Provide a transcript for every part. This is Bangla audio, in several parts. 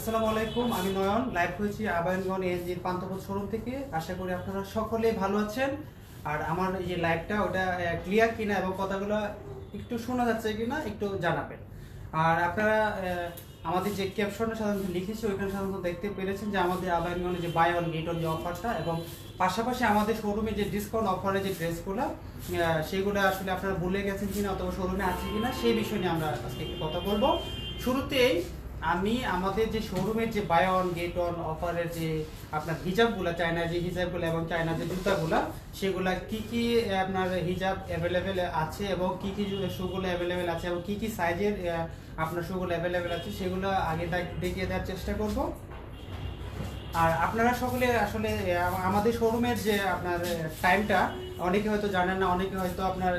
আসসালামু আলাইকুম, আমি নয়ন লাইভ হয়েছি আবায়নগঞ্জ এনজির পান্তপথ শোরুম থেকে। আশা করি আপনারা সকলে ভালো আছেন। আর আমার এই যে লাইভটা ওটা ক্লিয়ার কিনা এবং কথাগুলো একটু শোনা যাচ্ছে কিনা, একটু জানাবেন। আর আপনারা আমাদের যে ক্যাপশনে সাধারণত লিখেছি, ওইখানে সাধারণত দেখতে পেরেছেন যে আমাদের আবায়নগঞ্জে যে বাই অন গেট অন যে অফারটা এবং পাশাপাশি আমাদের শোরুমে যে ডিসকাউন্ট অফারে যে ড্রেসগুলো সেগুলো আসলে আপনারা ভুলে গেছেন কিনা অথবা শোরুমে আছে কিনা, সেই বিষয় নিয়ে আমরা আজকে কথা বলব। শুরুতেই আমি আমাদের যে শোরুমের যে বাই অন গেট অন অফারের যে আপনার হিজাবগুলো চায়না যে হিজাবগুলো এবং চায়না যে জুতাগুলো, সেগুলা কি কি আপনার হিজাব অ্যাভেলেবেল আছে এবং কি কি শুগুলো অ্যাভেলেবেল আছে এবং কি কি সাইজের আপনার শুগুলো অ্যাভেলেবেল আছে, সেগুলো আগে দেখ- দেখিয়ে দেওয়ার চেষ্টা করব। আর আপনারা সকলে আসলে আমাদের শোরুমের যে আপনার টাইমটা অনেকে হয়তো জানেন না, অনেকে হয়তো আপনার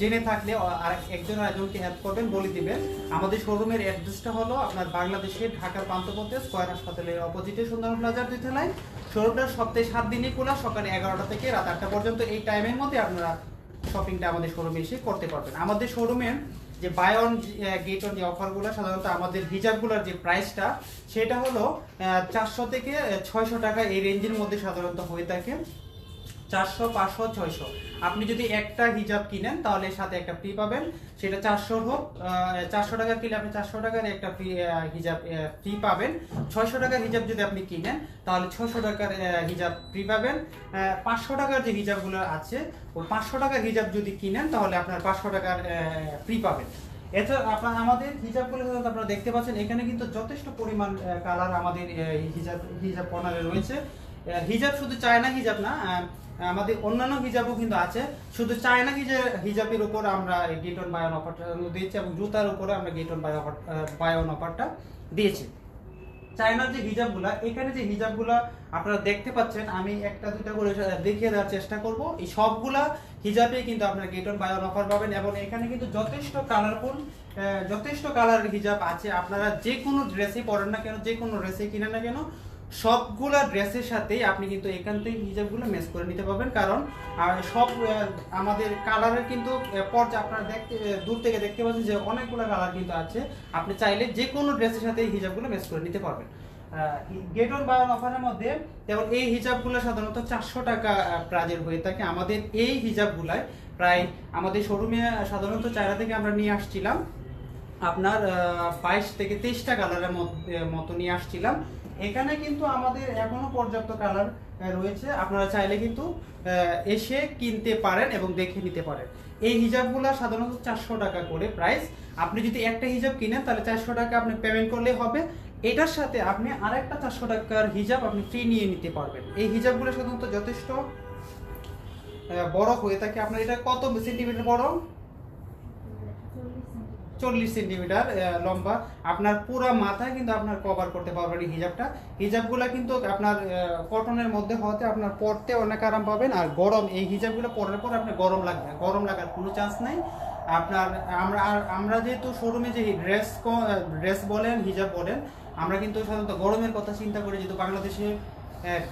জেনে থাকলে আর একজন আরেকজনকে হেল্প করবেন, বলে দিবেন। আমাদের শোরুমের অ্যাড্রেসটা হলো আপনার বাংলাদেশের ঢাকার প্রান্তপথে স্কয়ার হাসপাতালের অপোজিটে সুন্দর প্লাজার দুই তলায়। শোরুমটা সপ্তাহে সাত দিনই খোলা, সকালে এগারোটা থেকে রাত আটটা পর্যন্ত। এই টাইমের মধ্যে আপনারা শপিংটা আমাদের শোরুমে এসে করতে পারবেন। আমাদের শোরুমের যে বাই অন গেট অন যে অফারগুলো সাধারণত আমাদের হিজাবগুলোর যে প্রাইসটা সেটা হলো চারশো থেকে ছয়শো টাকা এই রেঞ্জের মধ্যে সাধারণত হয়ে থাকে। চারশো, পাঁচশো, ছয়শো। আপনি যদি একটা হিজাব কিনেন, তাহলে সাথে একটা ফ্রি পাবেন। সেটা চারশোর হোক চারশো টাকা কিনলে আপনি চারশো টাকার একটা ফ্রি হিজাব ফ্রি পাবেন। ছয়শো টাকার হিজাব যদি আপনি কিনেন, তাহলে ছয়শো টাকার হিজাব ফ্রি পাবেন। পাঁচশো টাকার যে হিজাবগুলো আছে, ওই পাঁচশো টাকার হিজাব যদি কিনেন, তাহলে আপনার পাঁচশো টাকার ফ্রি পাবেন। এছাড়া আপনার আমাদের হিজাবগুলো আপনারা দেখতে পাচ্ছেন, এখানে কিন্তু যথেষ্ট পরিমাণ কালার আমাদের হিজাব হিজাব কর্নারে রয়েছে। হিজাব শুধু চায়না হিজাব না আমাদের অন্যান্য হিজাবও কিন্তু আছে। শুধু চায়না হিজাব হিজাবের উপর আমরা গেটন বায়ন অফারটা দিয়েছি এবং জুতার উপরে আমরা গেটন বায় অফার বায়ন অফারটা দিয়েছি। চায়নার যে হিজাবগুলা, এখানে যে হিজাবগুলা আপনারা দেখতে পাচ্ছেন, আমি একটা দুটা করে দেখিয়ে দেওয়ার চেষ্টা করব। এই সবগুলা হিজাবে কিন্তু আপনারা গেটন বায়ন অফার পাবেন এবং এখানে কিন্তু যথেষ্ট কালারফুল যথেষ্ট কালারের হিজাব আছে। আপনারা যে কোনো ড্রেসে পরেন না কেন যে কোনো ড্রেসে কিনেন না কেন সবগুলা ড্রেসের সাথেই আপনি কিন্তু এখান থেকে হিজাবগুলো ম্যাচ করে নিতে পারবেন। কারণ সব আমাদের কালারের কিন্তু পর্যায়ে আপনারা দেখতে দূর থেকে দেখতে পাচ্ছেন যে অনেকগুলো কালার কিন্তু আছে। আপনি চাইলে যে কোনো ড্রেসের সাথে এই হিজাবগুলো ম্যাচ করে নিতে পারবেন। গেট অন বায়ন অফারের মধ্যে, যেমন এই হিজাবগুলো সাধারণত চারশো টাকা প্রাইজের হয়ে থাকে। আমাদের এই হিজাবগুলায় প্রায় আমাদের শোরুমে সাধারণত চায়না থেকে আমরা নিয়ে আসছিলাম। আপনার বাইশ থেকে তেইশটা কালারের মতো নিয়ে আসছিলাম। এখানে কিন্তু আমাদের এখনও পর্যাপ্ত কালার রয়েছে। আপনারা চাইলে কিন্তু এসে কিনতে পারেন এবং দেখে নিতে পারেন। এই হিজাবগুলো সাধারণত চারশো টাকা করে প্রাইস আপনি যদি একটা হিজাব কিনেন, তাহলে চারশো টাকা আপনি পেমেন্ট করলে হবে। এটার সাথে আপনি আরেকটা চারশো টাকার হিজাব আপনি ফ্রি নিয়ে নিতে পারবেন। এই হিজাবগুলো সাধারণত যথেষ্ট বড় হয়ে থাকে। আপনার এটা কত সেন্টিমিটার বড়? চল্লিশ সেন্টিমিটার লম্বা। আপনার পুরো মাথায় কিন্তু আপনার কভার করতে পারবেন এই হিজাবটা। হিজাবগুলো কিন্তু আপনার কটনের মধ্যে হতে আপনার পরতে অনেক আরাম পাবেন। আর গরম, এই হিজাবগুলো পরার পর আপনার গরম লাগবে গরম লাগার কোনো চান্স নেই। আপনার, আমরা, আর আমরা যেহেতু শোরুমে যে ড্রেস ড্রেস বলেন, হিজাব বলেন, আমরা কিন্তু সাধারণত গরমের কথা চিন্তা করি, যেহেতু বাংলাদেশে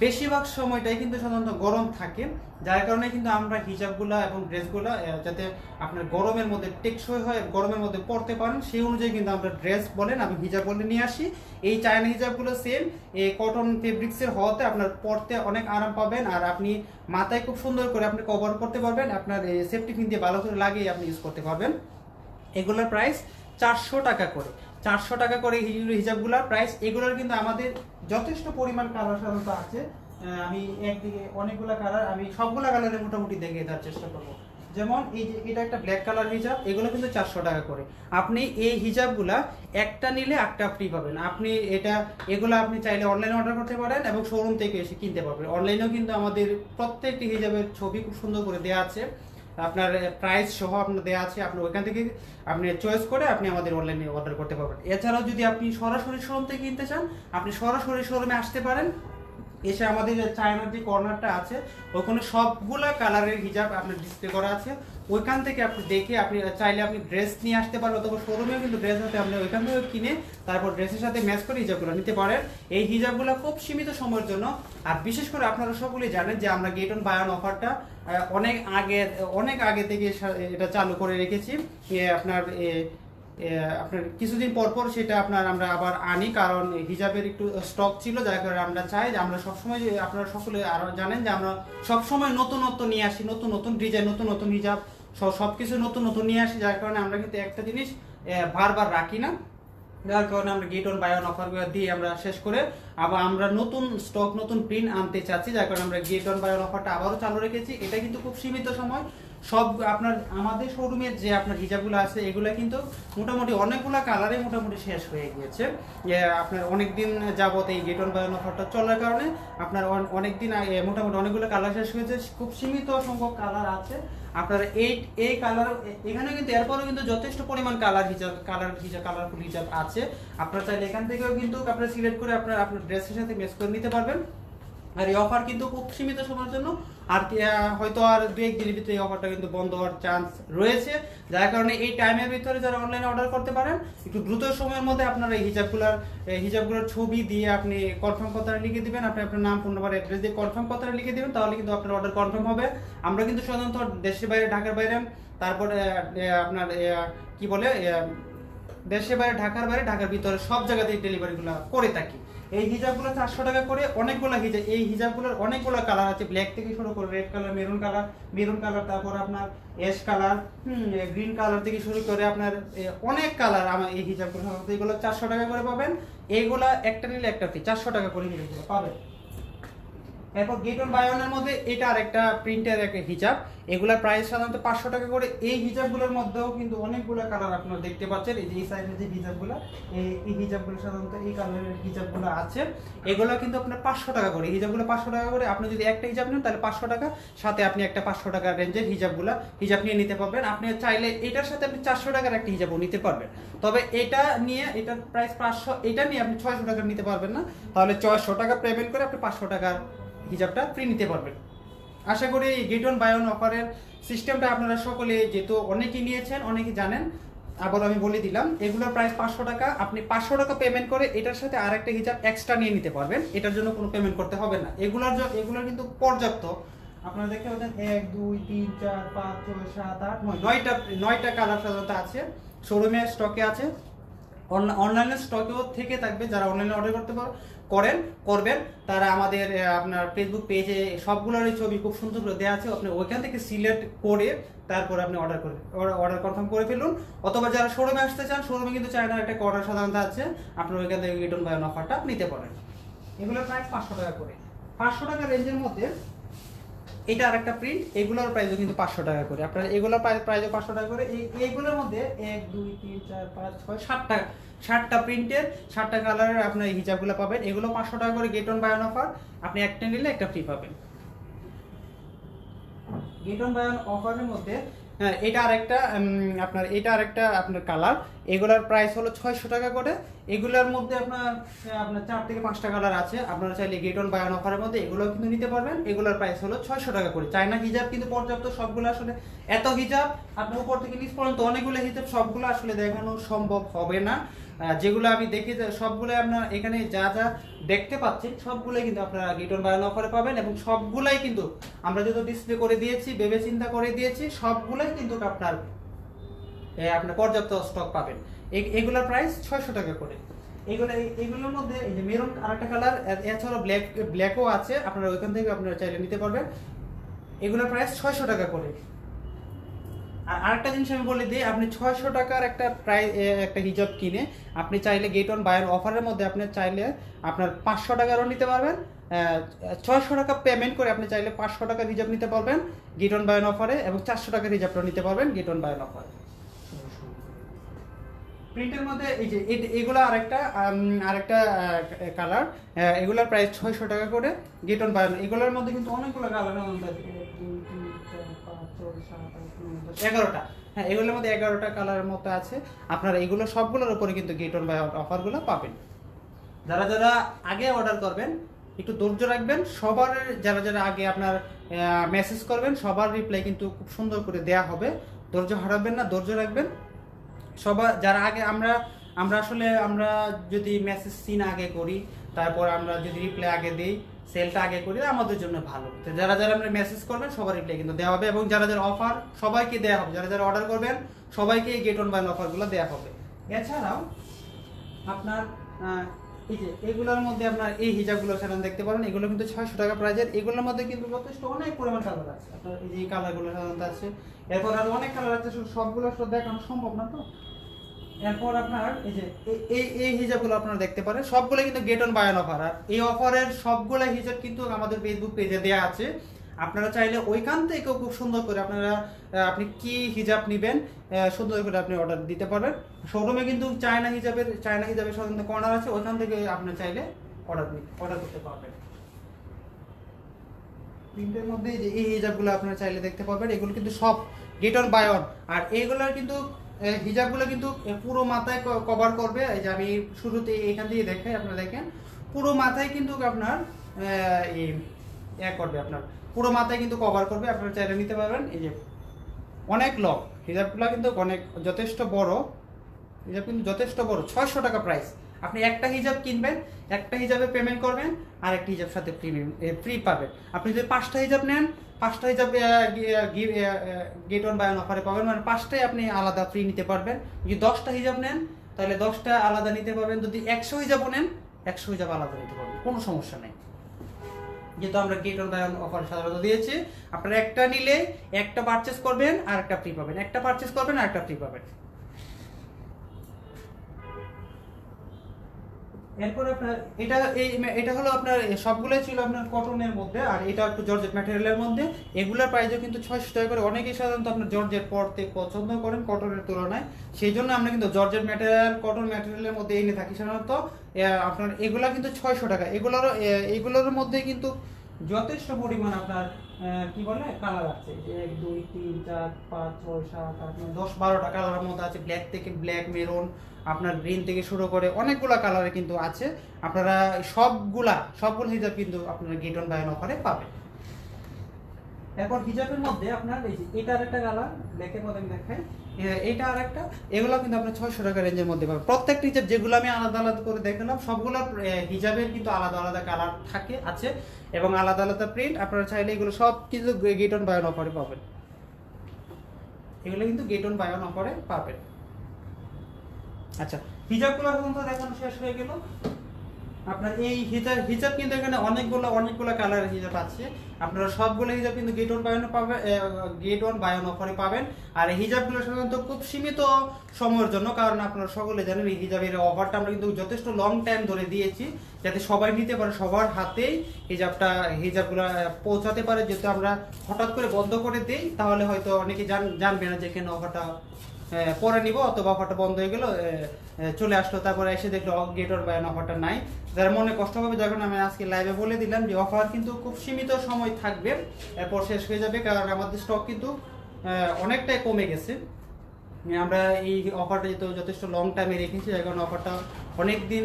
বেশিরভাগ সময়টাই কিন্তু সাধারণত গরম থাকে। যার কারণে কিন্তু আমরা হিজাবগুলা এবং ড্রেসগুলা যাতে আপনার গরমের মধ্যে টেকসই হয়, গরমের মধ্যে পড়তে পারেন, সেই অনুযায়ী কিন্তু আমরা ড্রেস বলেন, আমি হিজাব বলে নিয়ে আসি। এই চায়না হিজাবগুলো সেম এই কটন ফেব্রিক্সের হওয়াতে আপনার পরতে অনেক আরাম পাবেন, আর আপনি মাথায় খুব সুন্দর করে আপনি কভার করতে পারবেন, আপনার সেফটি পিন দিয়ে ভালো করে লাগিয়ে আপনি ইউজ করতে পারবেন। এগুলোর প্রাইস চারশো টাকা করে। চারশো টাকা করে হিজাবগুলোর প্রাইস এগুলোর কিন্তু আমাদের যথেষ্ট পরিমাণ কালার সাধারণত আছে। আমি একদিকে অনেকগুলো কালার আমি সবগুলা কালারে মোটামুটি দেখে দেওয়ার চেষ্টা করব। যেমন এই যে, এটা একটা ব্ল্যাক কালার হিজাব, এগুলো কিন্তু চারশো টাকা করে। আপনি এই হিজাবগুলা একটা নিলে একটা ফ্রি পাবেন। আপনি এটা, এগুলো আপনি চাইলে অনলাইনে অর্ডার করতে পারেন এবং শোরুম থেকে এসে কিনতে পারবেন। অনলাইনেও কিন্তু আমাদের প্রত্যেকটি হিজাবের ছবি খুব সুন্দর করে দেওয়া আছে। আপনার প্রাইস সহ আপনার দেওয়া আছে, আপনি ওইখান থেকে আপনি চয়েস করে আপনি আমাদের অনলাইনে অর্ডার করতে পারবেন। এছাড়াও যদি আপনি সরাসরি শোরুম থেকে কিনতে চান, আপনি সরাসরি শোরুমে আসতে পারেন। এসে আমাদের চায়নার যে কর্নারটা আছে, ওখানে সবগুলো কালারের হিজাব আপনার ডিসপ্লে করা আছে। ওইখান থেকে আপনি দেখে আপনি চাইলে আপনি ড্রেস নিয়ে আসতে পারেন অথবা শোরুমেও কিন্তু ড্রেস হতে আপনি ওইখান থেকে কিনে তারপর ড্রেসের সাথে ম্যাচ করে হিজাবগুলো নিতে পারেন। এই হিজাবগুলো খুব সীমিত সময়ের জন্য। আর বিশেষ করে আপনারা সকলেই জানেন যে আমরা গেট অন বায়ন অফারটা অনেক আগে অনেক আগে থেকে এটা চালু করে রেখেছি। আপনার আপনার কিছুদিন পর পর সেটা আপনার আমরা আবার আনি, কারণ হিজাবের একটু স্টক ছিল, যার কারণে আমরা চাই যে আমরা সবসময় আপনারা সকলে আরও জানেন যে আমরা সবসময় নতুন নতুন নিয়ে আসি, নতুন নতুন ডিজাইন নতুন নতুন হিজাব। সব কিছু নতুন নতুন নিয়ে আসি, যার কারণে আমরা কিন্তু একটা জিনিস বারবার রাখি না। যার কারণে আমরা গেট অন বাই অন অফারগুলো দিয়ে আমরা শেষ করে আবার আমরা নতুন স্টক নতুন প্রিন্ট আনতে চাচ্ছি, যার কারণে আমরা গেট অন বাই অন অফারটা আবারও চালু রেখেছি। এটা কিন্তু খুব সীমিত সময়। সব আপনার, আমাদের শোরুমের যে আপনার হিজাবগুলো আছে, এগুলো কিন্তু মোটামুটি অনেকগুলো কালারে মোটামুটি শেষ হয়ে গিয়েছে। আপনার অনেক দিন যাবত এই গেট অন বাই অন অফারটা চলার কারণে আপনার অনেক দিন মোটামুটি অনেকগুলো কালার শেষ হয়েছে। খুব সীমিত সংখ্যক কালার আছে। আপনার এই এই কালার এখানে কিন্তু, এরপরেও কিন্তু যথেষ্ট পরিমাণ কালার হিসাব কালার হিসাব কালারফুল হিসাব আছে। আপনারা চাইলে এখান থেকেও কিন্তু আপনারা সিলেক্ট করে আপনার আপনার ড্রেসের সাথে ম্যাচ করে নিতে পারবেন। আর এই অফার কিন্তু খুব সীমিত সময়ের জন্য। আর হয়তো আর দু এক দিনের ভিতরে এই অফারটা কিন্তু বন্ধ হওয়ার চান্স রয়েছে। যার কারণে এই টাইমের ভিতরে যারা অনলাইনে অর্ডার করতে পারেন, একটু দ্রুত সময়ের মধ্যে আপনারা এই হিজাবগুলোর হিজাবগুলোর ছবি দিয়ে আপনি কনফার্ম কথাটা লিখে দিবেন। আপনি আপনার নাম ফোন নাম্বার অ্যাড্রেস দিয়ে কনফার্ম কথাটা লিখে দেবেন, তাহলে কিন্তু আপনার অর্ডার কনফার্ম হবে। আমরা কিন্তু সাধারণত দেশের বাইরে, ঢাকার বাইরে, তারপরে আপনার কি বলে দেশের বাইরে, ঢাকার বাইরে, ঢাকার ভিতরে সব জায়গাতেই ডেলিভারিগুলো করে থাকি। এই হিজাবগুলো চারশো টাকা করে অনেকগুলো হিজাব এই হিজাবগুলোর অনেকগুলো কালার আছে। ব্ল্যাক থেকে শুরু করে red colour maroon colour maroon colour তারপর আপনার অ্যাশ কালার গ্রিন কালার থেকে শুরু করে আপনার অনেক কালার আমার এই হিজাবগুলো। এগুলো চারশো টাকা করে পাবেন। এইগুলা একটা নিলে একটা ফ্রি চারশো টাকা করে হিজাবগুলো পাবেন। এরপর গেট অন বাই ওয়ানের মধ্যে এটা আরেকটা প্রিন্টের একটা হিজাব। এগুলার প্রাইস সাধারণত পাঁচশো টাকা করে। এই হিজাবগুলোর মধ্যেও কিন্তু অনেকগুলো কালার আপনারা দেখতে পাচ্ছেন। এই যে এই সাইডের যে হিজাবগুলো, এই হিজাবগুলো সাধারণত এই কালারের হিজাবগুলো আছে। এগুলো কিন্তু আপনার পাঁচশো টাকা করে। হিজাবগুলো পাঁচশো টাকা করে। আপনি যদি একটা হিজাব নেন, তাহলে পাঁচশো টাকা। সাথে আপনি একটা পাঁচশো টাকা রেঞ্জের হিজাবগুলো, হিজাব নিয়ে নিতে পারবেন। আপনি চাইলে এটার সাথে আপনি চারশো টাকার একটা হিজাবও নিতে পারবেন। তবে এটা নিয়ে, এটার প্রাইস পাঁচশো, এটা নিয়ে আপনি ছয়শো টাকা নিতে পারবেন না। তাহলে ছয়শো টাকা পেমেন্ট করে আপনি পাঁচশো টাকার হিজাবটা ফ্রি নিতে পারবেন। আশা করি এই গেট অন বাই অন অফারের সিস্টেমটা আপনারা সকলে যেহেতু অনেকেই নিয়েছেন অনেকেই জানেন আবার আমি বলে দিলাম, এগুলোর প্রাইস পাঁচশো টাকা, আপনি পাঁচশো টাকা পেমেন্ট করে এটার সাথে আরেকটা হিজাব এক্সট্রা নিয়ে নিতে পারবেন, এটার জন্য কোনো পেমেন্ট করতে হবে না। এগুলোর এগুলোর কিন্তু পর্যাপ্ত। আপনারা দেখতে পাচ্ছেন, এক, দুই, তিন, চার, পাঁচ, ছয়, সাত, আট, নয়, নয়টা নয়টা কালার সাধারণত আছে শোরুমে স্টকে আছে। অনলাইনে স্টকেও থেকে থাকবে, যারা অনলাইনে অর্ডার করতে পার করেন, করবেন। তারা আমাদের আপনার ফেসবুক পেজে সবগুলোরই ছবি খুব সুন্দর করে দেওয়া আছে। আপনি ওইখান থেকে সিলেক্ট করে তারপরে আপনি অর্ডার করে অর্ডার কনফার্ম করে ফেলুন। অথবা যারা শোরুমে আসতে চান শোরুমে কিন্তু চায়নার একটা অর্ডার সাধারণত আছে। আপনার ওইখান থেকে রিটার্ন বাই অফারটা নিতে পারেন। এগুলো প্রায় পাঁচশো টাকা করে। পাঁচশো টাকা রেঞ্জের মধ্যে এটা আর একটা প্রিন্ট এগুলোর প্রাইসও কিন্তু পাঁচশো টাকা করে। আপনার এগুলোর প্রাইসও পাঁচশো টাকা করে। এই, এইগুলোর মধ্যে এক, দুই, তিন, চার, পাঁচ, ছয় সাতটা সাতটা প্রিন্টের সাতটা কালারের আপনার এই হিজাবগুলো পাবেন। এগুলো পাঁচশো টাকা করে গেট অন বায়ন অফার আপনি একটা নিলে একটা ফ্রি পাবেন। গেট অন বায়ন অফারের মধ্যে হ্যাঁ এটা আরেকটা আপনার, এটা আরেকটা আপনার কালার এগুলার প্রাইস হলো ছয়শো টাকা করে। এগুলার মধ্যে আপনার আপনার চার থেকে পাঁচটা কালার আছে। আপনারা চাইলে গেট অন বায়ান অফারের মধ্যে এগুলোও কিন্তু নিতে পারবেন। এগুলোর প্রাইস হলো ছয়শো টাকা করে। চায়না হিজাব কিন্তু পর্যাপ্ত সবগুলো আসলে, এত হিজাব আপনার উপর থেকে নিচ পর্যন্ত অনেকগুলো হিজাব সবগুলো আসলে দেখানো সম্ভব হবে না। যেগুলো আমি দেখি সবগুলো আপনার এখানে যা যা দেখতে পাচ্ছেন, সবগুলোই কিন্তু আপনারা গিটন বায়ন অফারে পাবেন এবং সবগুলাই কিন্তু আমরা যেহেতু ডিসপ্লে করে দিয়েছি ভেবে চিন্তা করে দিয়েছি, সবগুলাই কিন্তু আপনার আপনার পর্যাপ্ত স্টক পাবেন। এগুলোর প্রাইস ছয়শো টাকা করে। এগুলো এগুলোর মধ্যে এই যে মেরুন আরেকটা কালার এছাড়াও ব্ল্যাক ব্ল্যাকও আছে, আপনারা ওইখান থেকে আপনারা চাইলে নিতে পারবেন। এগুলোর প্রাইস ছয়শো টাকা করে। আর আরেকটা জিনিস আমি বলে দিই, আপনি ছয়শো টাকার একটা প্রাইস একটা হিজাব কিনে, আপনি চাইলে গেট অন বায়ের অফারের মধ্যে আপনি চাইলে আপনার পাঁচশো টাকারও নিতে পারবেন ছয়শো টাকা পেমেন্ট করে আপনি চাইলে পাঁচশো টাকার হিজাব নিতে পারবেন গেট অন বায়ন অফারে এবং চারশো টাকার হিজাবটা নিতে পারবেন গেট অন বায়ন অফারে প্রিন্টের মধ্যে এই যে এগুলো আরেকটা আরেকটা কালার এগুলোর প্রাইস ছয়শো টাকা করে গেট অন বায়ন এগুলোর মধ্যে কিন্তু অনেকগুলো কালার এগারোটা। হ্যাঁ এগুলোর মধ্যে এগারোটা কালারের মতো আছে। আপনারা এগুলো সবগুলোর উপরে কিন্তু গেট অন বাই অফারগুলো পাবেন। যারা যারা আগে অর্ডার করবেন, একটু ধৈর্য রাখবেন। সবার যারা যারা আগে আপনার মেসেজ করবেন, সবার রিপ্লাই কিন্তু খুব সুন্দর করে দেয়া হবে। ধৈর্য হারাবেন না, ধৈর্য রাখবেন। সবার যারা আগে আমরা আমরা আসলে আমরা যদি মেসেজ সিন আগে করি, তারপর আমরা যদি রিপ্লাই আগে দিই সেলটা আগে করি আমাদের জন্য ভালো। তো যারা যারা আমরা মেসেজ করবেন, সবার রিপ্লাই কিন্তু দেওয়া হবে এবং যারা যারা অফার সবাইকে দেওয়া হবে। যারা যারা অর্ডার করবেন, সবাইকে এই গেট অন বাইন অফারগুলো দেওয়া হবে। এছাড়াও আপনার এই যে এগুলোর মধ্যে আপনার এই হিজাবগুলো সাধারণ দেখতে পারেন, এগুলো কিন্তু ছয়শো টাকা প্রাইজের এগুলোর মধ্যে কিন্তু যথেষ্ট অনেক পরিমাণ কালার আছে। আপনার এই যে কালারগুলো সাধারণত আছে। এরপর আরও অনেক কালার আছে, সবগুলো দেখানো সম্ভব না তো? এরপর আপনার এই যে এই- এই হিজাবগুলো আপনারা দেখতে পারেন। সবগুলো কিন্তু গেট অন বায়ান অফার আর এই অফারের সবগুলো হিজাব কিন্তু আমাদের ফেসবুক পেজে দেওয়া আছে। আপনারা চাইলে ওইখান থেকেও খুব সুন্দর করে আপনারা আপনি কি হিজাব নেবেন সুন্দর করে আপনি অর্ডার দিতে পারবেন। শোরুমে কিন্তু চায়না হিজাবের চায়না হিজাবের সাধারণত কর্নার আছে। ওইখান থেকে আপনি চাইলে অর্ডার অর্ডার করতে পারবেন। প্রিন্টের মধ্যে এই হিজাবগুলো আপনারা চাইলে দেখতে পাবেন এগুলো কিন্তু সব গেট অন বাই অন আর এইগুলোর কিন্তু হিজাবগুলো কিন্তু পুরো মাথায় কভার করবে। এই যে আমি শুরুতে এখান থেকে দেখাই, আপনারা দেখেন। পুরো মাথায় কিন্তু আপনার, এ করবে আপনার। পুরো মাথায় কিন্তু কভার করবে, আপনারা চাইলে নিতে পারবেন। এই যে অনেক লক হিজাবগুলো কিন্তু অনেক, যথেষ্ট বড়। হিজাব কিন্তু যথেষ্ট বড়, ছয়শো টাকা প্রাইস আপনি একটা হিজাব কিনবেন, একটা হিজাবে পেমেন্ট করবেন, আর একটা হিজাব সাথে ফ্রি ফ্রি পাবেন। আপনি যদি পাঁচটা হিজাব নেন, পাঁচটা হিজাব গেট অন বায়ন অফারে পাবেন মানে পাঁচটাই আপনি আলাদা ফ্রি নিতে পারবেন। যদি দশটা হিজাব নেন, তাহলে দশটা আলাদা নিতে পারবেন। যদি একশো হিজাবও নেন, একশো হিজাব আলাদা নিতে পারবেন। কোনো সমস্যা নেই। যেহেতু আমরা গেট অন বায়ন অফার সাধারণত দিয়েছি, আপনারা একটা নিলে একটা পারচেস করবেন আর একটা ফ্রি পাবেন। একটা পারচেস করবেন আর একটা ফ্রি পাবেন। এরপর আপনার, এটা এই এটা হলো আপনার সবগুলোই ছিল আপনার কটনের মধ্যে, আর এটা একটু জর্জেট ম্যাটেরিয়ালের মধ্যে। এগুলোর প্রাইসও কিন্তু ছয়শো টাকা করে। অনেকেই সাধারণত আপনার জর্জেট পরতে পছন্দ করেন কটনের তুলনায়। সেই জন্য আমরা কিন্তু জর্জেট ম্যাটেরিয়াল কটন ম্যাটেরিয়ালের মধ্যে এনে থাকি সাধারণত। আপনার, এগুলা কিন্তু ছয়শো টাকা। এগুলোর এগুলোর মধ্যে কিন্তু যথেষ্ট পরিমাণ আপনার কি বলে? কালার আছে। এক, দুই, তিন, চার, পাঁচ, ছয়, সাত, আট, নয়, দশ বারোটা কালারের মধ্যে আছে। ব্ল্যাক থেকে ব্ল্যাক মেরুন আপনার গ্রিন থেকে শুরু করে অনেকগুলো কালারে কিন্তু আছে। আপনারা সবগুলা, সবগুলো হিসাব কিন্তু আপনারা গেট অন বায়ন অফারে পাবেন। এরপর হিজাবের মধ্যে আপনার এই যে এটার একটা কালার ব্ল্যাকের মধ্যে আমি দেখাই। এটা আর একটা এগুলো কিন্তু আপনার ছয়শো টাকা রেঞ্জের মধ্যে পাবেন। প্রত্যেকটা হিজাব যেগুলো আমি আলাদা আলাদা করে দেখালাম সবগুলো হিজাবের কিন্তু আলাদা আলাদা কালার থাকে, আছে, এবং আলাদা আলাদা প্রিন্ট আপনারা চাইলে এগুলো সব কিন্তু গেট অন বায়ন অফারে পাবেন। এগুলো কিন্তু গেট অন বায়ন অফারে পাবেন। আচ্ছা হিজাবগুলো এখন তো দেখানো শেষ হয়ে গেল। আপনার এই হিজাব হিজাব কিন্তু এখানে অনেকগুলো অনেকগুলো কালারের হিজাব আছে। আপনারা সবগুলো হিজাব কিন্তু গেট ওয়ান বায়ন পাবেন গেট ওয়ান বায়ন অফারে পাবেন। আর এই হিজাবগুলো সাধারণত খুব সীমিত সময়ের জন্য, কারণ আপনারা সকলে জানেন এই হিজাবের অফারটা আমরা কিন্তু যথেষ্ট লং টাইম ধরে দিয়েছি, যাতে সবাই নিতে পারে, সবার হাতেই হিজাবটা, হিজাবগুলো পৌঁছাতে পারে। যেহেতু আমরা হঠাৎ করে বন্ধ করে দিই, তাহলে হয়তো অনেকে জান, জানবে না যে কেন অফারটা পরে নিব, অথবা অফারটা বন্ধ হয়ে গেল চলে আসলো। তারপরে এসে দেখল গেট অর বায়ন অফারটা নাই। যার মনে কষ্ট হবে যখন আমি আজকে লাইভে বলে দিলাম যে অফার কিন্তু খুব সীমিত সময় থাকবে। এরপর শেষ হয়ে যাবে, কারণ আমাদের স্টক কিন্তু অনেকটাই কমে গেছে। আমরা এই অফারটা যেহেতু যথেষ্ট লং টাইমে রেখেছি, যার কারণে অফারটা অনেক দিন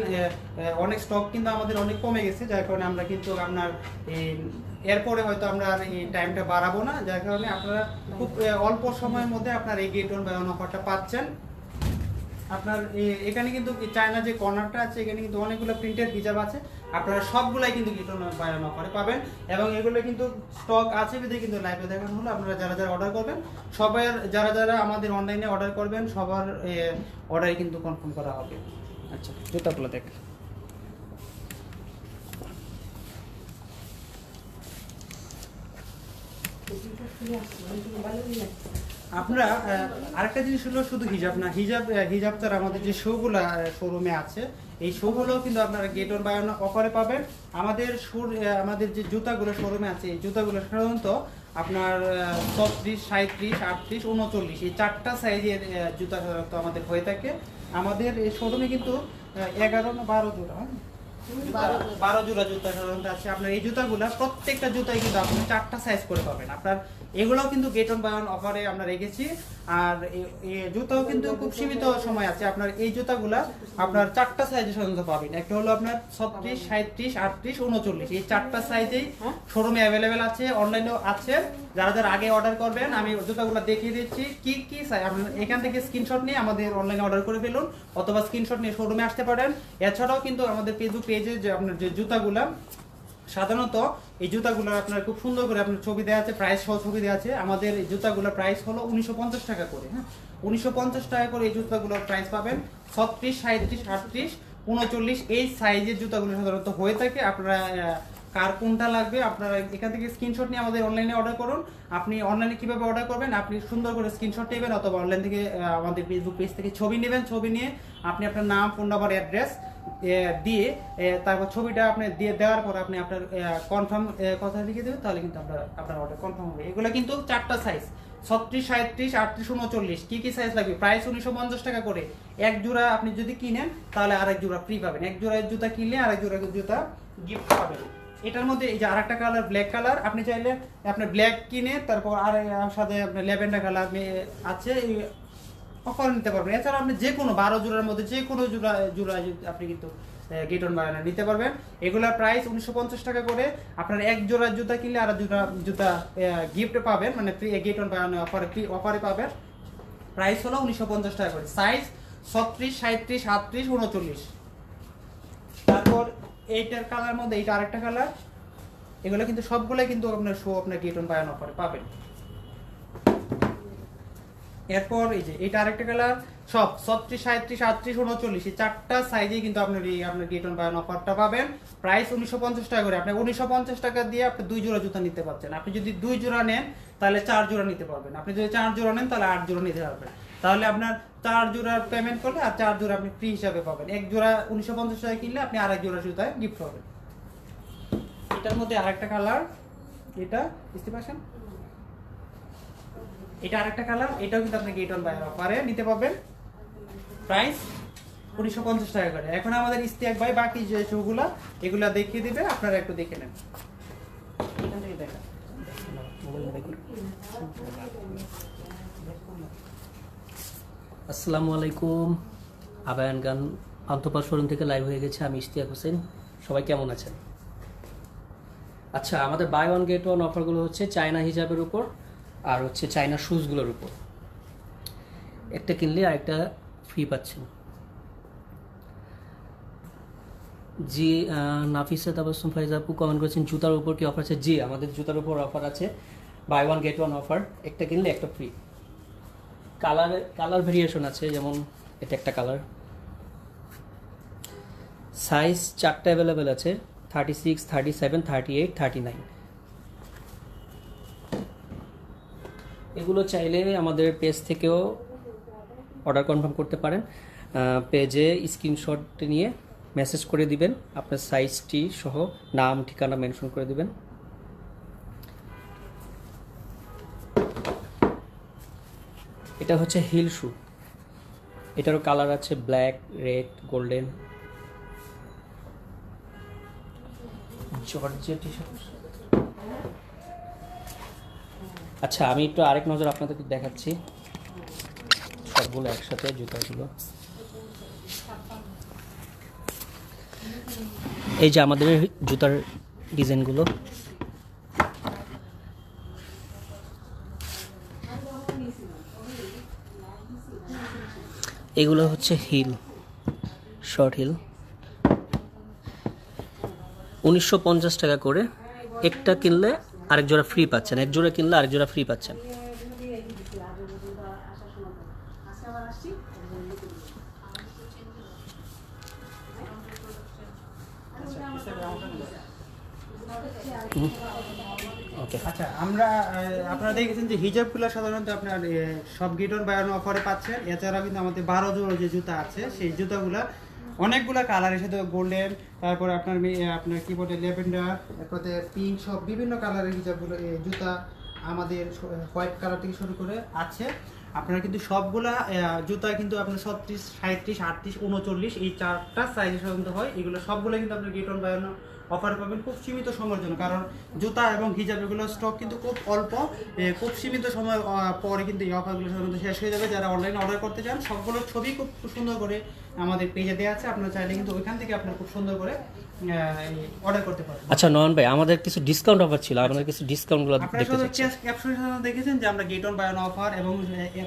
অনেক স্টক কিন্তু আমাদের অনেক কমে গেছে, যার কারণে আমরা কিন্তু আপনার এই এরপরে হয়তো আমরা আর এই টাইমটা বাড়াবো না, যার কারণে আপনারা খুব অল্প সময়ের মধ্যে আপনার এই গেট ওয়ান বাই ওয়ান অফারটা পাচ্ছেন। আপনার এখানে কিন্তু চায়না যে কর্নারটা আছে, এখানে কিন্তু অনেকগুলো প্রিন্টেড হিজাব আছে। আপনারা সবগুলাই কিন্তু গিটন বায়ান অফারে পাবেন এবং এগুলো কিন্তু স্টক আছে বিধে কিন্তু লাইভে দেখানো হলো। আপনারা যারা যারা অর্ডার করবেন, সবাই যারা যারা আমাদের অনলাইনে অর্ডার করবেন, সবার অর্ডারই কিন্তু কনফার্ম করা হবে। আচ্ছা জুতাগুলো দেখ। আহ, আরেকটা জিনিস হলো শুধু হিজাব না হিজাব হিজাব তার আমাদের যে শোগুলো শোরুমে আছে এই শোগুলো কিন্তু আপনারা গেট অন বাই অফারে পাবেন আমাদের সুর আমাদের যে জুতাগুলো শোরুমে আছে এই জুতাগুলো সাধারণত আপনার ছত্রিশ সাঁত্রিশ আটত্রিশ উনচল্লিশ এই চারটা সাইজের জুতা সাধারণত আমাদের হয়ে থাকে আমাদের এই শোরুমে কিন্তু এগারো বারো জোড়া হ্যাঁ? বারো জোড়া। জুতা সাধারণত আছে। আপনার এই জুতাগুলো প্রত্যেকটা কিন্তু আপনি চারটা সাইজ করে পাবেন। আপনার এগুলোও কিন্তু গেট অন বাই অন অফারে আমরা রেখেছি। আর জুতাও কিন্তু খুব সীমিত সময় আছে। আপনার এই জুতাগুলা আপনার চারটা সাইজে সাধারণত পাবেন। একটা হলো আপনার ছত্রিশ সাঁত্রিশ আটত্রিশ, উনচল্লিশ। এই চারটা সাইজেই শোরুমে অ্যাভেলেবেল আছে অনলাইনেও আছে। যারা যারা আগে অর্ডার করবেন, আমি জুতাগুলো দেখিয়ে দিচ্ছি। কি কি এখান থেকে স্ক্রিনশট নিয়ে আমাদের অনলাইনে অর্ডার করে ফেলুন, অথবা স্ক্রিনশট নিয়ে শোরুমে আসতে পারেন। এছাড়াও কিন্তু আমাদের ফেসবুক পেজে যে আপনার যে জুতাগুলা, সাধারণত এই জুতাগুলোর আপনার খুব সুন্দর করে আপনার ছবি দেওয়া আছে প্রাইস সহ ছবি দেওয়া আছে। আমাদের এই জুতাগুলোর প্রাইস হলো উনিশশো পঞ্চাশ টাকা করে হ্যাঁ? উনিশশো পঞ্চাশ টাকা করে এই জুতাগুলোর প্রাইস পাবেন। ছত্রিশ সাঁত্রিশ আটত্রিশ, উনচল্লিশ এই সাইজের জুতাগুলো সাধারণত হয়ে থাকে। আপনারা কার কোনটা লাগবে আপনারা এখান থেকে স্ক্রিনশট নিয়ে আমাদের অনলাইনে অর্ডার করুন। আপনি অনলাইনে কীভাবে অর্ডার করবেন? আপনি সুন্দর করে স্ক্রিনশট নেবেন অথবা অনলাইন থেকে আমাদের ফেসবুক পেজ থেকে ছবি নেবেন। ছবি নিয়ে আপনি আপনার নাম ফোন নাম্বার অ্যাড্রেস দিয়ে তারপর ছবিটা আপনি দিয়ে দেওয়ার পর আপনি আপনার কনফার্ম কথা লিখে দেবেন, তাহলে কিন্তু আপনার আপনার অর্ডার কনফার্ম হবে। এগুলো কিন্তু চারটা সাইজ ছত্রিশ সাঁত্রিশ আটত্রিশ, উনচল্লিশ। কি কি সাইজ লাগবে? প্রাইস উনিশশো পঞ্চাশ টাকা করে। এক জোড়া আপনি যদি কিনেন, তাহলে আরেক জোড়া ফ্রি পাবেন। এক জোড়া জুতা কিনলে আরেক জোড়া জুতা গিফট পাবেন। এটার মধ্যে এই যে আরেকটা কালার ব্ল্যাক কালার আপনি চাইলে আপনি ব্ল্যাক কিনে, তারপর আর সাথে আপনার ল্যাভেন্ডার কালার আছে অফার নিতে পারবেন। এছাড়া আপনি যে কোনো বারো জোড়ার মধ্যে যে কোনো জোড়া জোড়া আপনি কিন্তু গেট অন বানানো নিতে পারবেন। এগুলোর প্রাইস উনিশশো পঞ্চাশ টাকা করে। আপনার এক জোড়া জুতা কিনলে আর জোড়া জুতা গিফট পাবেন। মানে গেট অন বানানো অফারে অফারে পাবেন। প্রাইস হলো উনিশশো পঞ্চাশ টাকা করে। সাইজ ছত্রিশ সাঁত্রিশ আটত্রিশ, উনচল্লিশ। তারপর এইটার কালার মধ্যে এইটা আরেকটা কালার এগুলো কিন্তু সবগুলাই কিন্তু আপনার শো আপনার গেট অন বায়ান অফারে পাবেন। এরপর এই যে, এটা আরেকটা কালার সব, ছত্রিশ সাঁত্রিশ আটত্রিশ, উনচল্লিশ, এই চারটা সাইজে কিন্তু আপনার এই, আপনার অন বায়ান অফারটা পাবেন। প্রাইস উনিশশো পঞ্চাশ টাকা করে। আপনি উনিশশো পঞ্চাশ টাকা দিয়ে আপনি দুই জোড়া জুতা নিতে পারছেন। আপনি যদি দুই জোড়া নেন, তাহলে চার জোড়া নিতে পারবেন। আপনি যদি চার জোড়া নেন, তাহলে আট জোড়া নিতে পারবেন। তাহলে আপনার চার জোড়া পেমেন্ট করলে আর চার জোড়া আপনি ফ্রি হিসাবে পাবেন। এক জোড়া উনিশশো পঞ্চাশ টাকা কিনলে আপনি আরেক জোড়া জুতায় গিফট পাবেন। এটার মধ্যে আরেকটা কালার এটা, বুঝতে পারছেন? এটা আরেকটা কালার এটাও কিন্তু আপনি গেট অন অফারে নিতে পারবেন। প্রাইস উনিশশো পঞ্চাশ টাকা করে। এখন আমাদের ইস্তিয়াক ভাই, বাকি যে শোগুলা, এগুলা দেখিয়ে দিবে, আপনারা একটু দেখে নেন। আসসালামু আলাইকুম। আবায়ান গান আন্তপাল শোরুম থেকে লাইভ হয়ে গেছে, আমি ইশতিয়াক হোসেন। সবাই কেমন আছেন? আচ্ছা আমাদের বাই ওয়ান গেট ওয়ান অফারগুলো হচ্ছে চায়না হিজাবের উপর। আর হচ্ছে চায়না শুজগুলোর উপর। একটা কিনলে আরেকটা ফ্রি পাচ্ছেন। জি নাফিসা তাবাসুম ফাইজ আপু কমেন্ট করেছেন, জুতার উপর কি অফার আছে? জি, আমাদের জুতার উপর অফার আছে। Buy one get one offer একটা কিনলে একটা ফ্রি কালার কালার ভেরিয়েশন আছে, যেমন এটা একটা কালার সাইজ চারটা অ্যাভেলেবেল আছে। Thirty six thirty seven thirty eight thirty nine এগুলো চাইলে আমাদের পেজ থেকেও অর্ডার কনফার্ম করতে পারেন। পেজে স্ক্রিনশট নিয়ে মেসেজ করে দিবেন। আপনার সাইজটি সহ নাম, ঠিকানা মেনশন করে দিবেন। এটা হচ্ছে হিল শু এটারও কালার আছে ব্ল্যাক রেড গোল্ডেন জর্জের টি শার্ট আচ্ছা আমি একটু আরেক নজর আপনাদেরকে দেখাচ্ছি। সবগুলো একসাথে জুতাগুলো। এই যে আমাদের জুতার ডিজাইনগুলো। এগুলো হচ্ছে হিল, শর্ট হিল। উনিশশো পঞ্চাশ টাকা করে। একটা কিনলে আরেক জোড়া ফ্রি পাচ্ছেন এক জোড়া কিনলে আরেক জোড়া ফ্রি পাচ্ছেন। ওকে আচ্ছা আমরা আপনারা দেখেছেন যে হিজাবগুলো সাধারণত আপনার সব গিটন বায়ানো অফারে পাচ্ছেন। এছাড়াও কিন্তু আমাদের বারো জোড়ো যে জুতা আছে সেই জুতাগুলা অনেকগুলা কালার এসে গোল্ডেন তারপর আপনার আপনার কি বলে লেভেন্ডার তারপরে পিঙ্ক সব বিভিন্ন কালারের হিজাবগুলো জুতা আমাদের হোয়াইট কালার থেকে শুরু করে আছে। আপনারা কিন্তু সবগুলা জুতা কিন্তু আপনার ছত্রিশ সাঁত্রিশ আটত্রিশ, উনচল্লিশ, এই চারটা সাইজে সাধারণত হয়। এগুলো সবগুলো কিন্তু আপনার গেট অন বায়ানো অফার পাবেন খুব সীমিত সময়ের জন্য। কারণ জুতা এবং হিজাব এগুলো স্টক কিন্তু খুব অল্প খুব সীমিত সময় পরে কিন্তু এই অফারগুলো সাধারণত শেষ হয়ে যাবে। যারা অনলাইনে অর্ডার করতে চান, সবগুলোর ছবি খুব সুন্দর করে আমাদের পেজে দেওয়া আছে আপনারা চাইলে কিন্তু ওইখান থেকে আপনারা খুব সুন্দর করে অর্ডার করতে পারেন আচ্ছা নয়ন ভাই আমাদের কিছু ডিসকাউন্ট অফার ছিল আপনাদের কিছু ডিসকাউন্টগুলো দেখতে চাচ্ছি ক্যাপশনে সাধারণত দেখেছেন যে আমরা গেট অন বায়ন অফার এবং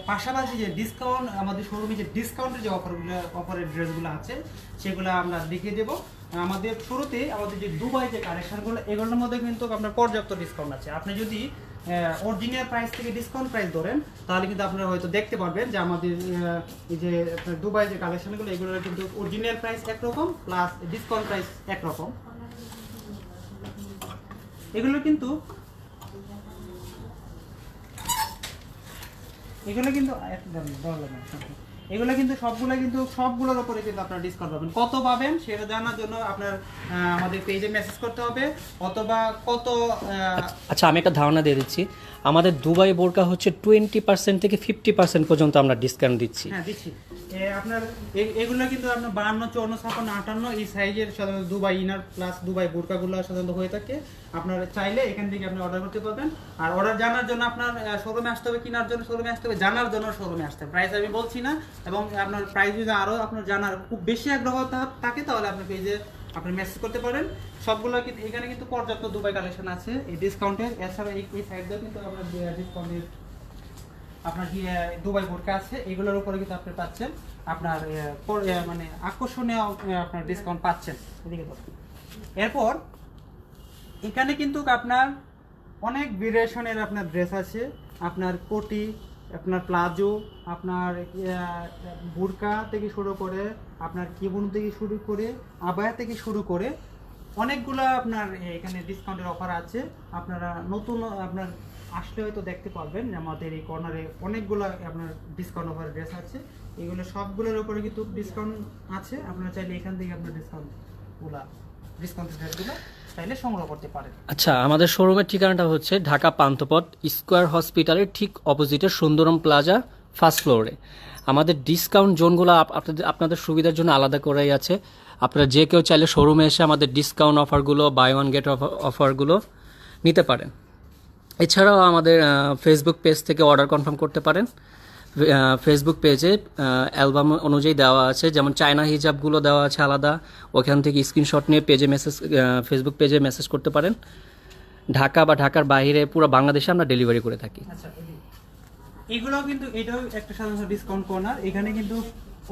পাশাপাশি যে ডিসকাউন্ট আমাদের শোরুমে যে ডিসকাউন্টের যে অফারগুলো অফারের ড্রেসগুলো আছে সেগুলো আমরা দেখিয়ে দেবো। আমাদের শুরুতে আমাদের যে দুবাই যে কালেকশনগুলো এগুলোর মধ্যে কিন্তু আপনার পর্যাপ্ত ডিসকাউন্ট আছে আপনি যদি অরিজিনাল প্রাইস থেকে ডিসকাউন্ট প্রাইস ধরেন তাহলে কিন্তু আপনারা হয়তো দেখতে পারবেন যে আমাদের এই যে দুবাই যে কালেকশনগুলো এগুলোর কিন্তু অরিজিনাল প্রাইস একরকম প্লাস ডিসকাউন্ট প্রাইস একরকম এগুলো কিন্তু এগুলো কিন্তু এক- দাঁড়ান, দাঁড়ান, দাঁড়ান। এগুলো কিন্তু সবগুলো কিন্তু সবগুলোর উপরে কিন্তু আপনারা ডিসকাউন্ট পাবেন। কত পাবেন সেটা জানার জন্য আপনার আমাদের পেজে মেসেজ করতে হবে। অথবা কত আহ, আচ্ছা আমি একটা ধারণা দিয়ে দিচ্ছি। আমাদের দুবাই বোরকা হচ্ছে টোয়েন্টি পার্সেন্ট থেকে ফিফটি পার্সেন্ট পর্যন্ত আমরা ডিসকাউন্ট দিচ্ছি। হ্যাঁ দিচ্ছি। আপনার এগুলো কিন্তু আপনার বাহান্ন চুয়ান্ন ছাপ্পান্ন, আটান্ন, এই সাইজের সাধারণত দুবাই ইনার প্লাস দুবাই বোরকাগুলো সাধারণত হয়ে থাকে। আপনার চাইলে এখান থেকে আপনি অর্ডার করতে পারবেন। আর অর্ডার জানার জন্য আপনার শোরুমে আসতে হবে, কেনার জন্য শোরুমে আসতে হবে, জানার জন্য শোরুমে আসতে হবে। প্রাইস আমি বলছি না, এবং আপনার প্রাইস যদি আরও আপনার জানার খুব বেশি আগ্রহ থাকে, তাহলে আপনি পেজে আপনি মেসেজ করতে পারেন। সবগুলো কিন্তু এখানে কিন্তু পর্যাপ্ত দুবাই কালেকশন আছে। এই ডিসকাউন্টের এছাড়া এই এই দিয়েও কিন্তু আপনার ডিসকাউন্টের আপনার কি দুবাই বোরকা আছে, এগুলোর উপরে কিন্তু আপনি পাচ্ছেন। আপনার মানে আকর্ষণীয় আপনার ডিসকাউন্ট পাচ্ছেন। এদিকে। এরপর, এখানে কিন্তু আপনার অনেক ভেরিয়েশনের আপনার ড্রেস আছে। আপনার কোটি আপনার প্লাজো, আপনার বুরকা থেকে শুরু করে, আপনার কিবুন থেকে শুরু করে, আবায়া থেকে শুরু করে অনেকগুলো আপনার এখানে ডিসকাউন্টের অফার আছে। আপনারা নতুন, আপনার আসলে হয়তো দেখতে পারবেন আমাদের এই কর্নারে অনেকগুলো আপনার ডিসকাউন্ট অফার ড্রেস আছে। এগুলো সবগুলোর উপরে কিন্তু ডিসকাউন্ট আছে। আপনারা চাইলে এখান থেকে আপনার ডিসকাউন্টগুলো ডিসকাউন্টের ড্রেসগুলো চাইলে সংগ্রহ করতে পারেন। আচ্ছা আমাদের শোরুমের ঠিকানাটা হচ্ছে ঢাকা পান্থপথ স্কোয়ার হসপিটালের ঠিক অপোজিটে সুন্দরম প্লাজা ফার্স্ট ফ্লোরে আমাদের ডিসকাউন্ট জোনগুলো আপনাদের আপনাদের সুবিধার জন্য আলাদা করাই আছে। আপনারা যে কেউ চাইলে শোরুমে এসে আমাদের ডিসকাউন্ট অফারগুলো বাই ওয়ান গেট অফারগুলো নিতে পারেন। এছাড়াও আমাদের ফেসবুক পেজ থেকে অর্ডার কনফার্ম করতে পারেন। ফেসবুক পেজে অ্যালবাম অনুযায়ী দেওয়া আছে। যেমন চায়না হিজাবগুলো দেওয়া আছে আলাদা। ওখান থেকে স্ক্রিনশট নিয়ে পেজে মেসেজ ফেসবুক পেজে মেসেজ করতে পারেন। ঢাকা বা ঢাকার বাইরে পুরো বাংলাদেশে আমরা ডেলিভারি করে থাকি। আচ্ছা এগুলো কিন্তু এটাও একটা সাধারণ ডিসকাউন্ট কর্নার এখানে কিন্তু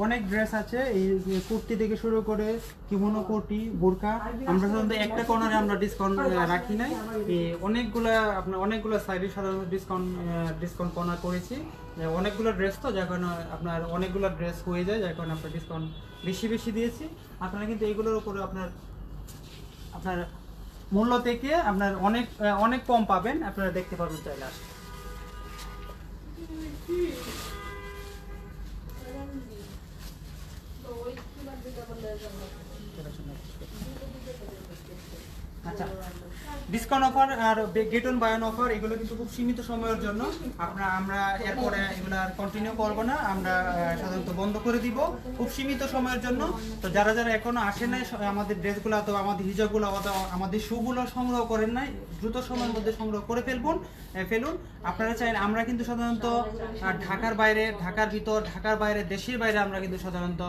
অনেক ড্রেস আছে, এই কুর্তি থেকে শুরু করে কিমোনো কোটি বোরকা আমরা সাধারণত একটা কর্নারে আমরা ডিসকাউন্ট রাখি নাই। অনেকগুলা, আপনার অনেকগুলো সাইডে সাধারণত ডিসকাউন্ট ডিসকাউন্ট কর্নার করেছি। অনেকগুলো ড্রেস তো, যার কারণে আপনার অনেকগুলো ড্রেস হয়ে যায়, যার কারণে আপনার ডিসকাউন্ট বেশি বেশি দিয়েছি। আপনারা কিন্তু এগুলোর উপরে আপনার আপনার মূল্য থেকে আপনার অনেক অনেক কম পাবেন। আপনারা দেখতে পারবেন চাইলে আসলে। আচ্ছা ডিসকাউন্ট অফার আর গেট অন বায়ন অফার এগুলো কিন্তু খুব সীমিত সময়ের জন্য। আমরা আমরা এরপরে এগুলো আর কন্টিনিউ করব না। আমরা সাধারণত বন্ধ করে দিব। খুব সীমিত সময়ের জন্য। তো যারা যারা এখনও আসে নাই আমাদের ড্রেসগুলো অথবা আমাদের হিজাবগুলো অথবা আমাদের শুগুলো সংগ্রহ করেন নাই, দ্রুত সময়ের মধ্যে সংগ্রহ করে ফেলবুন ফেলুন। আপনারা চাইলে, আমরা কিন্তু সাধারণত ঢাকার বাইরে, ঢাকার ভিতর, ঢাকার বাইরে, দেশের বাইরে আমরা কিন্তু সাধারণত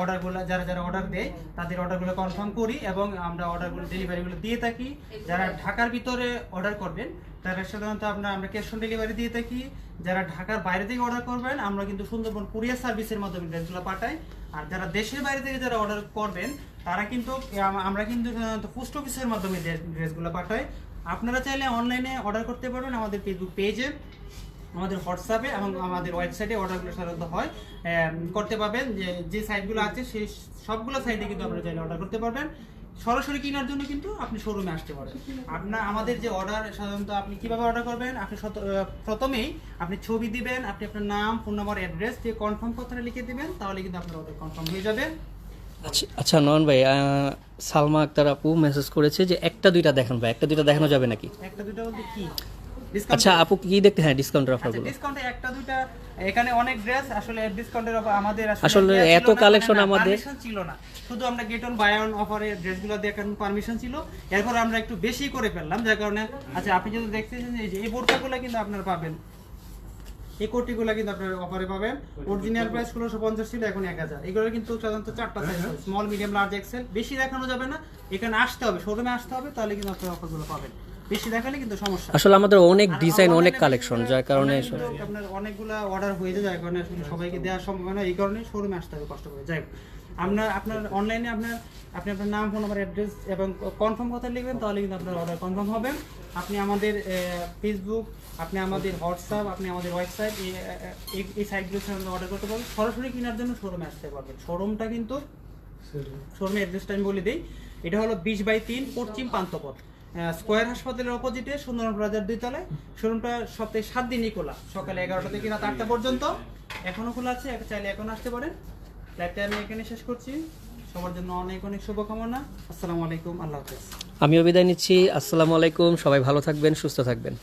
অর্ডারগুলো যারা যারা অর্ডার দেয়, তাদের অর্ডারগুলো কনফার্ম করি এবং আমরা অর্ডারগুলো ডেলিভারিগুলো দিয়ে থাকি। যারা ঢাকার ভিতরে অর্ডার করবেন তারা সাধারণত আমরা আমরা ক্যাশ অন ডেলিভারি দিয়ে থাকি। যারা ঢাকার বাইরে থেকে অর্ডার করবেন, আমরা কিন্তু সুন্দরবন কুরিয়ার সার্ভিসের মাধ্যমে ড্রেসগুলো পাঠাই। আর যারা দেশের বাইরে থেকে যারা অর্ডার করবেন, তারা কিন্তু আমরা কিন্তু সাধারণত পোস্ট অফিসের মাধ্যমে ড্রেসগুলো পাঠাই। আপনারা চাইলে অনলাইনে অর্ডার করতে পারবেন, আমাদের ফেসবুক পেজে আমাদের হোয়াটসঅ্যাপে এবং আমাদের ওয়েবসাইটে অর্ডারগুলো সাধারণত হয়। করতে পারবেন, যে যে সাইটগুলো আছে, সেই সবগুলো সাইটে কিন্তু আপনারা চাইলে অর্ডার করতে পারবেন। সরাসরি কেনার জন্য কিন্তু আপনি শোরুমে আসতে পারেন। আপনার আমাদের যে অর্ডার সাধারণত আপনি কীভাবে অর্ডার করবেন আপনি প্রথমেই আপনি ছবি দিবেন আপনি আপনার নাম ফোন নাম্বার অ্যাড্রেস দিয়ে কনফার্ম কথাটা লিখে দিবেন তাহলে কিন্তু আপনার অর্ডার কনফার্ম হয়ে যাবে। আচ্ছা আচ্ছা নয়ন ভাই সালমা আক্তার আপু মেসেজ করেছে যে একটা দুইটা দেখান ভাই একটা দুইটা দেখানো যাবে নাকি? একটা দুইটা বলতে কি? আচ্ছা আপু কি দেখতে হ্যাঁ ডিসকাউন্টের অফারগুলো ডিসকাউন্টে একটা দুইটা এখানে অনেক ড্রেস আসলে ডিসকাউন্টের অফার আমাদের আসলে এত ছিল না, collection না, না, আমাদের- ছিল না। শুধু আমরা গেট অন বাই অন অফারে ড্রেসগুলো দেখার পারমিশন ছিল। এরপর আমরা একটু বেশি করে ফেললাম যার কারণে আচ্ছা আপনি যদি দেখতেছেন যে এই যে এই বোর্ডটাগুলো কিন্তু আপনারা পাবেন। এই কোটিগুলো কিন্তু আপনার অফারে পাবেন। অরিজিনাল প্রাইস ষোলোশো পঞ্চাশ ছিল এখন এক হাজার। এগুলো কিন্তু সাধারণত চারটা size small medium large XL বেশি দেখানো যাবে না। এখানে আসতে হবে শোরুমে আসতে হবে তাহলে কিন্তু আপনার অফারগুলো পাবেন। বেশি দেখালে কিন্তু সমস্যা। আসলে আমাদের অনেক ডিজাইন অনেক কালেকশন যার কারণে আপনার অনেকগুলা অর্ডার হয়ে যায় যার কারণে আসলে সবাইকে দেওয়া সম্ভব না এই কারণে শোরুমে আসতে হবে কষ্ট করে। যাই আপনার আপনার অনলাইনে আপনার আপনি আপনার নাম ফোন নাম্বার অ্যাড্রেস এবং কনফার্ম কথা লিখবেন তাহলে কিন্তু আপনার অর্ডার কনফার্ম হবে। আপনি আমাদের ফেসবুক আপনি আমাদের হোয়াটসঅ্যাপ আপনি আমাদের ওয়েবসাইট এই সাইটগুলো থেকে অর্ডার করতে পারবেন সরাসরি কেনার জন্য শোরুমে আসতে পারবেন। শোরুমটা কিন্তু শোরুমের অ্যাড্রেসটা আমি বলে দিই। এটা হলো বিশ বাই তিন পশ্চিম পান্তপথ। স্কোয়ার হাসপাতালের অপোজিটে সুন্দরম প্লাজার দুই তলায়। শোরুমটা সপ্তাহে সাত দিনই খোলা। সকালে এগারোটা থেকে রাত আটটা পর্যন্ত। এখনও খোলা আছে চাইলে এখন আসতে পারেন। লাইভটা আমি এখানে শেষ করছি। সবার জন্য অনেক অনেক শুভকামনা। আসসালামু আলাইকুম, আল্লাহ হাফেজ। আমিও বিদায় নিচ্ছি। আসসালামু আলাইকুম। সবাই ভালো থাকবেন, সুস্থ থাকবেন।